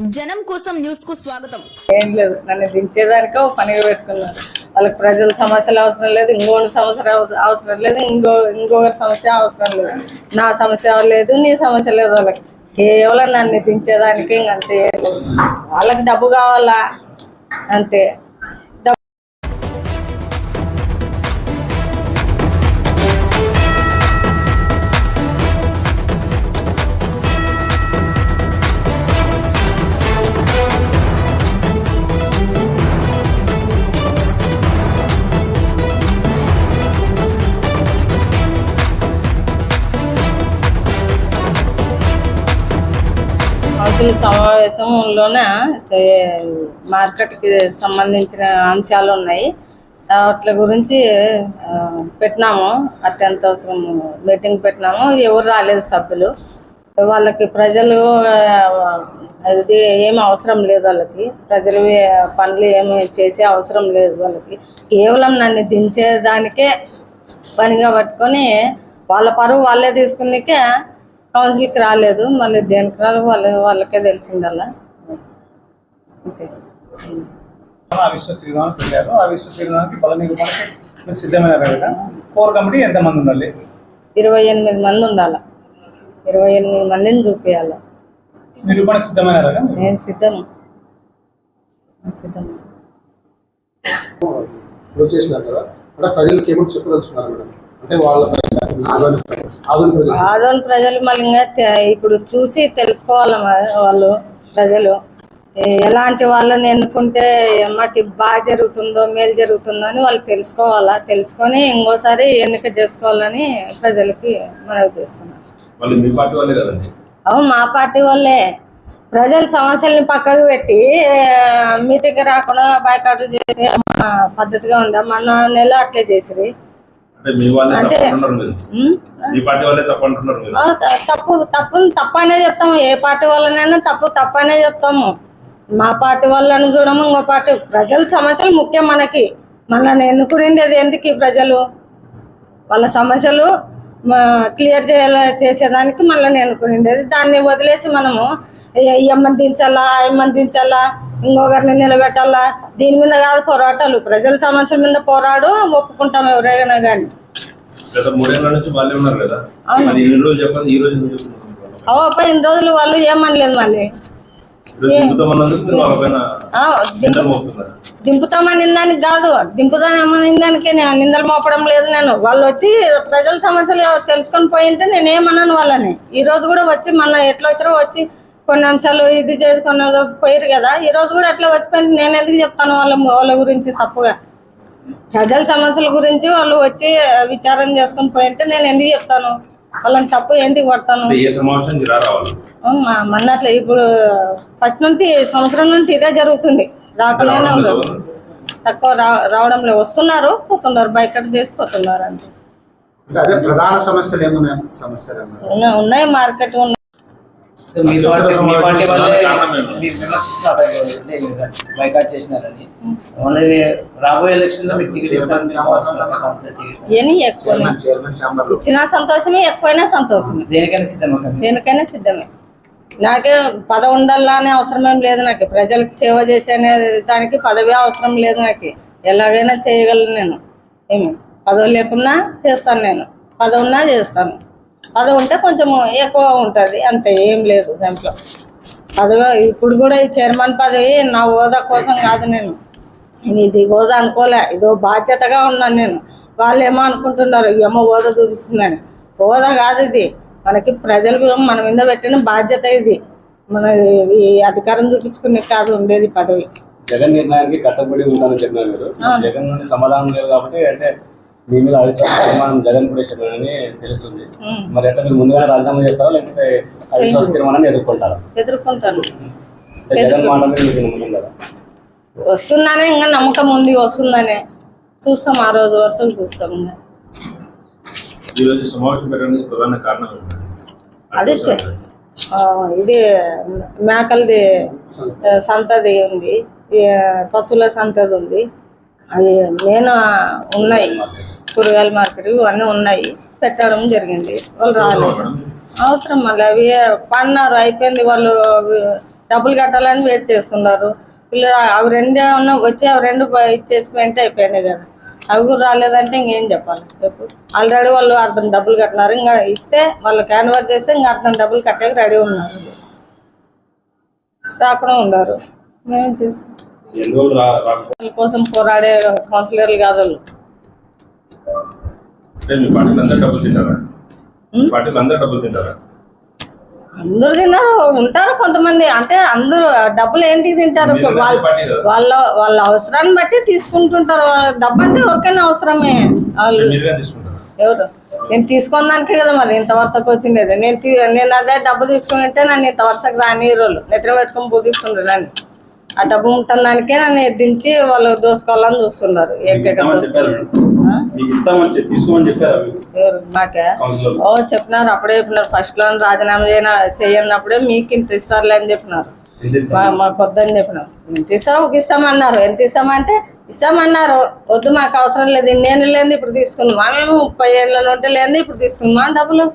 జనం కోసం న్యూస్కు స్వాగతం. ఏం లేదు నన్ను దించేదానికే ఒక పనిగా పెట్టుకున్నారు. వాళ్ళకి ప్రజల సమస్యలు అవసరం లేదు ఇంకోటి సమస్య అవసరం లేదు ఇంకో ఇంకొకరి సమస్య అవసరం లేదు. నా సమస్య లేదు నీ సమస్య లేదు వాళ్ళకి. కేవలం నన్ను దించేదానికి ఇంక అంతే లేదు. వాళ్ళకి డబ్బు కావాలా? అంతే. కౌన్సిల్ సమావేశంలోనే మార్కెట్కి సంబంధించిన అంశాలు ఉన్నాయి. వాటి గురించి పెట్టినాము. అత్యంత అవసరం మీటింగ్ పెట్టినాము. ఎవరు రాలేదు సభ్యులు. వాళ్ళకి ప్రజలు అది ఏమి అవసరం లేదు వాళ్ళకి. ప్రజలు పనులు ఏమి చేసే అవసరం లేదు వాళ్ళకి. కేవలం నన్ను దించేదానికే పనిగా పట్టుకొని వాళ్ళ పరువు వాళ్ళే తీసుకునికే కౌన్సిల్కి రాలేదు మళ్ళీ దేనికి రాదు వాళ్ళ వాళ్ళకే అంతే. శ్రీరామ్ పెట్టారు. శ్రీరామ్కి బల నిరూపణకి మీరు సిద్ధమైన కదా కోర్ కమిటీ ఎంతమంది ఉండాలి? ఇరవై ఎనిమిది మంది ఉండాల. ఇరవై ఎనిమిది మందిని చూపించాల సిద్ధమైన నేను సిద్ధం. నేను సిద్ధం. క్లోజ్ చేసినారు కదా అంటే ప్రజలకు చెప్పదలుచుకున్నారు మేడం? అంటే వాళ్ళపై ఆదోని ఆదోని ప్రజలు మళ్ళీ ఇంకా ఇప్పుడు చూసి తెలుసుకోవాలి వాళ్ళు ప్రజలు. ఎలాంటి వాళ్ళని ఎన్నుకుంటే మాకు బాగా జరుగుతుందో మేలు జరుగుతుందో అని వాళ్ళు తెలుసుకోవాలా? తెలుసుకొని ఇంకోసారి ఎన్నిక చేసుకోవాలని ప్రజలకి మనవి చేస్తున్నారు వాళ్ళు మీ పార్టీ వాళ్ళే కదండి? అవును మా పార్టీ వాళ్ళే. ప్రజల సమస్యల్ని పక్కకు పెట్టి మీటింగ్ రాకుండా బాయ్కాట్ చేసే పద్ధతిగా ఉందా మన నెల అట్లే చేసిరి అంటే తప్పు తప్పు తప్పనే చెప్తాము. ఏ పార్టీ వాళ్ళనైనా తప్పు తప్పనే చెప్తాము. మా పార్టీ వాళ్ళని చూడము ఇంకో పార్టీ. ప్రజల సమస్యలు ముఖ్యం మనకి. మనల్ని ఎన్నుకునేది ఎందుకు ప్రజలు? వాళ్ళ సమస్యలు క్లియర్ చేయాల చేసేదానికి మళ్ళీ ఎన్నుకునేది దాన్ని వదిలేసి మనము ఏమని దించాలా ఏమని దించాలా ఇంకొకరిని నిలబెట్టాలా? దీని మీద కాదు పోరాటాలు. ప్రజల సమస్యల మీద పోరాడు ఒప్పుకుంటాం ఎవరైనా కానీ అవును. ఇన్ని రోజులు వాళ్ళు ఏమనలేదు మళ్ళీ. దింపుతామని దానికి కాదు. దింపుతామని దానికి నిందలు మోపడం లేదు నేను. వాళ్ళు వచ్చి ప్రజల సమస్యలు తెలుసుకొని పోయింటే నేను ఏమన్నాను వాళ్ళని. ఈ రోజు కూడా వచ్చి మన ఎట్లా వచ్చారో వచ్చి కొన్ని అంశాలు ఇది చేసుకున్న పోయారు కదా. ఈ రోజు కూడా ఎట్లా వచ్చిపోయింది. నేను ఎందుకు చెప్తాను వాళ్ళ వాళ్ళ గురించి తప్పుగా? ప్రజల సమస్యల గురించి వాళ్ళు వచ్చి విచారణ చేసుకొని పోయింటే నేను ఎందుకు చెప్తాను? వాళ్ళని తప్పు ఎందుకు పడతాను? అంటే ఏ సమావేశానికి రా రావాలి? మ- మొన్నట్లే ఇప్పుడు ఫస్ట్ నుండి సంవత్సరం నుండి ఇదే జరుగుతుంది. రాకనే ఉండదు. తక్కువ రావడం లేదు వస్తున్నారు. పోతున్నారు. బయట చేసి పోతున్నారు అంటే అదే ప్రధాన సమస్యలు ఏమున్నాయి? సమస్యలు ఏమన్నా ఉన్నాయి- ఉన్నాయి. మార్కెట్ ఉన్నాయి మీ పార్టీ మీ పార్టీ వాళ్ళే కారణం ఏంటి? మీరు విమర్శిస్తున్నారు బైకాట్ చేసినారని. ఓన్లీ రాబోయే ఎలక్షన్లో మీకు టికెట్ ఇస్తారని మీకు అవసరం లేదు. సంస్థ టికెట్. ఏని ఎక్కువ చైర్మన్ చైర్మన్ ఛాంబర్ ఇచ్చినా సంతోషమే ఎక్కువైనా సంతోషమే. దేనికైనా సిద్ధమా? దేనికైనా సిద్ధమే. నాకే పదవి ఉండాలా అనే అవసరం ఏం లేదు నాకు. ప్రజలకు సేవ చేసే అనే దానికి పదవి అవసరం లేదు నాకు. ఎలాగైనా చేయగలను నేను. ఏమి? పదవి లేకున్నా చేస్తాను నేను. పదవి ఉన్నా చేస్తాను. పదవి ఉంటే కొంచెం ఎక్కువ ఉంటుంది. అంతే ఏం లేదు దాంట్లో. పదవి ఇప్పుడు కూడా ఈ చైర్మన్ పదవి నా హోదా కోసం కాదు నేను. ఇది హోదా అనుకోలే ఇదో బాధ్యతగా ఉన్నాను నేను. వాళ్ళు ఏమో అనుకుంటున్నారు ఏమో హోదా చూపిస్తుందని. హోదా కాదు ఇది. మనకి ప్రజలు మన మీద పెట్టిన బాధ్యత ఇది. మన ఈ అధికారం చూపించుకునే కాదు ఉండేది పదవి. జగన్ నిర్ణయానికి కట్టుబడి ఉంటానని చెప్పినారు మీరు. జగన్ నుండి సమాధానం లేదు కాబట్టి అంటే మీ మీద అవిశ్వాస తీర్మానం జగన్ కూడా ఇచ్చారని తెలుస్తుంది. మరి ఎట్లా మీరు ముందుగా రాజీనామా చేస్తారా లేకపోతే అవిశ్వాస తీర్మానాన్ని ఎదుర్కొంటారా? ఎదుర్కొంటాను. జగన్ మాట మీద మీకు నమ్మకం కదా వస్తుందనే ఇంకా నమ్మకం ఉంది వస్తుందనే. చూస్తాం ఆ రోజు వరుసకు చూస్తాం ఇంకా. ఈ రోజు సమావేశం పెట్టడానికి ప్రధాన కారణం ఏంటి? అదే ఇది మేకలది సంతది ఉంది. పశువుల సంతది ఉంది. అవి మెయిన్ ఉన్నాయి. కూరగాయల మార్కెట్ ఇవన్నీ ఉన్నాయి. పెట్టడం జరిగింది. వాళ్ళు రాలేదు. అవసరం మళ్ళీ అవి పడినారు. అయిపోయింది. వాళ్ళు డబ్బులు కట్టాలని వెయిట్ చేస్తున్నారు. పిల్లలు అవి రెండు ఏమన్నా వచ్చి అవి రెండు ఇచ్చేసి పెంటే అయిపోయినాయి కదా. అవి కూడా రాలేదంటే ఇంకేం చెప్పాలి? చెప్పు. ఆల్రెడీ వాళ్ళు అర్థం డబ్బులు కట్టినారు. ఇంకా ఇస్తే వాళ్ళు క్యాన్వర్ చేస్తే ఇంకా అర్థం డబ్బులు కట్టేకి రెడీ ఉన్నారు. రాకుండా ఉన్నారు. మేము చేసి కోసం పోరాడే కౌన్సిలర్లు కాదు వాళ్ళు. మీ పార్టీలు అందరూ డబ్బులు తింటారా? మీ పార్టీలు అందరూ డబ్బులు తింటారా? అందరూ తిన్నారు ఉంటారు కొంతమంది. అంటే అందరూ డబ్బులు ఏంటికి తింటారు? వాళ్ళ? వాళ్ళ వాళ్ళ అవసరాన్ని బట్టి తీసుకుంటుంటారు. డబ్బు అంటే ఎవరికైనా అవసరమే. వాళ్ళు ఎవరు? నేను తీసుకున్న దానికే కదా మరి ఇంత వరుసకు వచ్చిండేది నేను నేను అదే డబ్బు తీసుకుని ఉంటే నన్ను ఇంత వరుసకు రాని రోజులు నెట్టిన పెట్టుకుని బోధిస్తుండ్రు నన్ను. ఆ డబ్బు ఉంటుంది దానికే నన్ను ఎద్దించి వాళ్ళు దోసుకోవాలని చూస్తున్నారు. నాకే? ఓ చెప్పినారు. అప్పుడే చెప్పినారు. ఫస్ట్లో రాజీనామా చేయన చేయనప్పుడే మీకు ఇంత ఇస్తారులే అని చెప్పినారు. మాకు వద్దని చెప్పినారు ఎంత ఇస్తాం? ఒక ఇస్తామన్నారు. ఎంత ఇస్తామంటే ఇస్తామన్నారు. వద్దు మాకు అవసరం లేదు. నేను లేని ఇప్పుడు తీసుకుందాం మేము ముప్పై ఏళ్ళ నుండి లేని ఇప్పుడు తీసుకుందాం డబ్బులు.